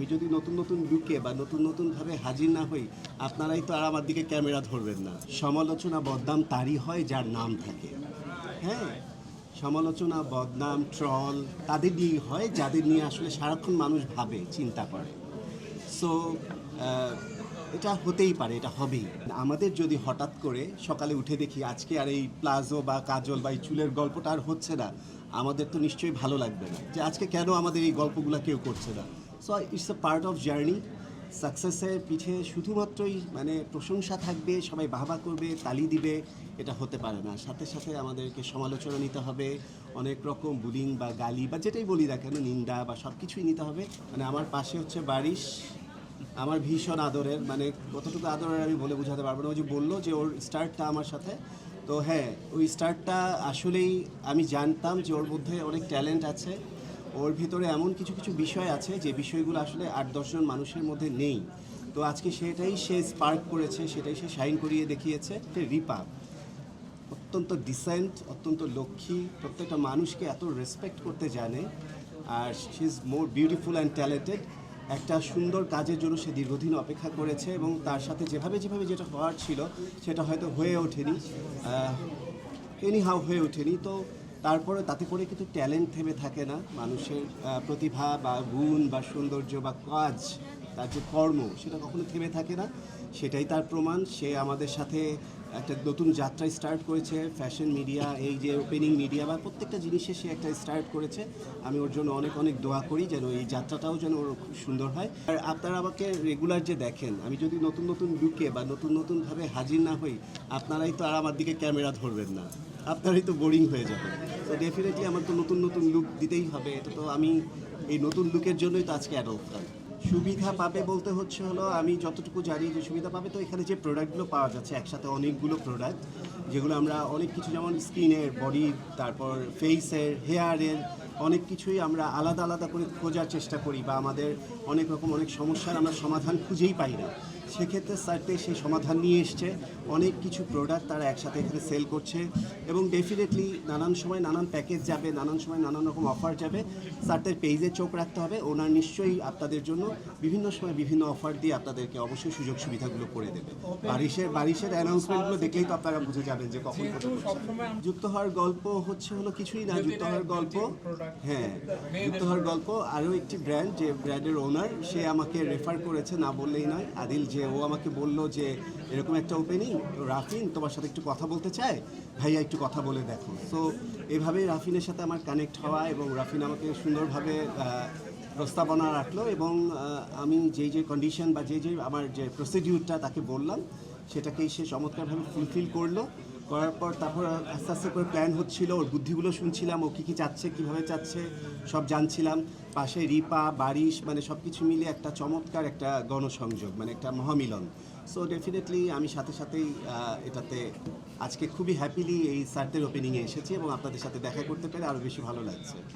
আমি যদি নতুন নতুন লুকে বা নতুন নতুনভাবে হাজির না হই, আপনারাই তো আর আমার দিকে ক্যামেরা ধরবেন না। সমালোচনা বদনাম তারই হয় যার নাম থাকে। হ্যাঁ সমালোচনা, বদনাম, ট্রল তাদের নিয়েই হয়, যাদের নিয়ে আসলে সারাক্ষণ মানুষ ভাবে, চিন্তা করে। সো এটা হতেই পারে, এটা হবেই। আমাদের যদি হঠাৎ করে সকালে উঠে দেখি আজকে আর এই প্লাজো বা কাজল বা এই চুলের গল্পটা আর হচ্ছে না, আমাদের তো নিশ্চয়ই ভালো লাগবে না। যে আজকে কেন আমাদের এই গল্পগুলো কেউ করছে না? So it's a part of journey সাকসেসের পিঠে শুধুমাত্রই মানে প্রশংসা থাকবে, সবাই বাহবা করবে, তালি দিবে, এটা হতে পারে না। সাথে সাথে আমাদেরকে সমালোচনা নিতে হবে, অনেক রকম বুলিং বা গালি বা যেটাই বলি না কেন, নিন্দা বা সব কিছুই নিতে হবে। মানে আমার পাশে হচ্ছে বারিশ, আমার ভীষণ আদরের মানে কতটুকু আদরের আমি বলে বোঝাতে পারব না। ওই যে বলল যে ওর স্টার্টটা আমার সাথে। তো হ্যাঁ ওই স্টার্টটা আসলেই আমি জানতাম যে ওর মধ্যে অনেক ট্যালেন্ট আছে। ওর ভিতরে এমন কিছু কিছু বিষয় আছে যে বিষয়গুলো আসলে আট দশজন মানুষের মধ্যে নেই। তো আজকে সেটাই সে স্পার্ক করেছে, সেটাই সে শাইন করিয়ে দেখিয়েছে। রিপা অত্যন্ত ডিসেন্ট অত্যন্ত লক্ষ্মী, প্রত্যেকটা মানুষকে এত রেসপেক্ট করতে জানে। আর she is more beautiful and talented একটা সুন্দর কাজের জন্য সে দীর্ঘদিন অপেক্ষা করেছে এবং তার সাথে যেভাবে যেভাবে যেটা হওয়ার ছিল, সেটা হয়তো হয়ে ওঠেনি। এনি হাও হয়ে ওঠেনি। তো তারপরে তাতে করে কিন্তু ট্যালেন্ট থেমে থাকে না। মানুষের প্রতিভা বা গুণ বা সৌন্দর্য বা কাজ, তার যে কর্ম, সেটা কখনো থেমে থাকে না। সেটাই তার প্রমাণ। সে আমাদের সাথে একটা নতুন যাত্রা স্টার্ট করেছে। ফ্যাশন মিডিয়া এই যে ওপেনিং মিডিয়া বা প্রত্যেকটা জিনিসে সে একটা স্টার্ট করেছে। আমি ওর জন্য অনেক অনেক দোয়া করি যেন এই যাত্রাটাও যেন ওর খুব সুন্দর হয়। আর আপনারা আমাকে রেগুলার যে দেখেন, আমি যদি নতুন নতুন লুকে বা নতুন, নতুনভাবে হাজির না হই, আপনারাই তো আর আমার দিকে ক্যামেরা ধরবেন না। আপনারাই তো বোরিং হয়ে যাবে। তো ডেফিনেটলি আমার তো নতুন নতুন লুক দিতেই হবে, এটা তো আমি এই নতুন লুকের জন্যই তো আজকে অ্যাডপ্টার সুবিধা পাবে বলতে হচ্ছে হলো, আমি যতটুকু জানি যে সুবিধা পাবে তো এখানে যে প্রোডাক্টগুলো পাওয়া যাচ্ছে, একসাথে অনেকগুলো প্রোডাক্ট যেগুলো আমরা অনেক কিছু যেমন স্কিনের বডির তারপর ফেসের হেয়ারের অনেক কিছুই আমরা আলাদা আলাদা করে খোঁজার চেষ্টা করি বা আমাদের অনেক রকম অনেক সমস্যার আমরা সমাধান খুঁজেই পাই না। সেক্ষেত্রে সার্টে সেই সমাধান নিয়ে এসছে। অনেক কিছু প্রোডাক্ট তারা একসাথে এখানে সেল করছে এবং ডেফিনেটলি নানান সময় নানান প্যাকেজ যাবে নানান সময় নানান রকম অফার যাবে। সার্টের পেজে চোখ রাখতে হবে ওনার নিশ্চয়ই আপনাদের জন্য বিভিন্ন সময় বিভিন্ন অফার দিয়ে আপনাদেরকে অবশ্যই সুযোগ সুবিধাগুলো করে দেবে। বারিশের বারিশের অ্যানাউন্সমেন্টগুলো দেখলেই তো আপনারা বুঝে যাবেন যে কখন। যুক্ত হওয়ার গল্প হচ্ছে হলো কিছুই না যুক্ত হওয়ার গল্প হ্যাঁ যুক্ত হওয়ার গল্প আরও একটি ব্র্যান্ড যে ব্র্যান্ডের ওনার সে আমাকে রেফার করেছে না বললেই নয় আদিল যে ও আমাকে বলল যে এরকম একটা ওপেনিং রাফিন তোমার সাথে একটু কথা বলতে চায়? ভাইয়া, একটু কথা বলে দেখো। সো এভাবেই রাফিনের সাথে আমার কানেক্ট হওয়া এবং রাফিন আমাকে সুন্দরভাবে প্রস্তাবনা রাখল এবং আমি যেই যে কন্ডিশন বা যে যে আমার যে প্রসিডিউরটা তাকে বললাম, সেটাকেই সে চমৎকারভাবে ফুলফিল করল। করার পর তারপর আস্তে আস্তে করে প্ল্যান হচ্ছিল, ওর বুদ্ধিগুলো শুনছিলাম, ও কী কী চাচ্ছে, কীভাবে চাচ্ছে, সব জানছিলাম। পাশে রিপা, বারিশ মানে সব কিছু মিলে একটা চমৎকার একটা গণসংযোগ মানে একটা মহামিলন। সো ডেফিনেটলি আমি সাথে সাথেই এটাতে আজকে খুবই হ্যাপিলি এই সার্টের ওপেনিংয়ে এসেছি এবং আপনাদের সাথে দেখা করতে পেরে আরও বেশি ভালো লাগছে।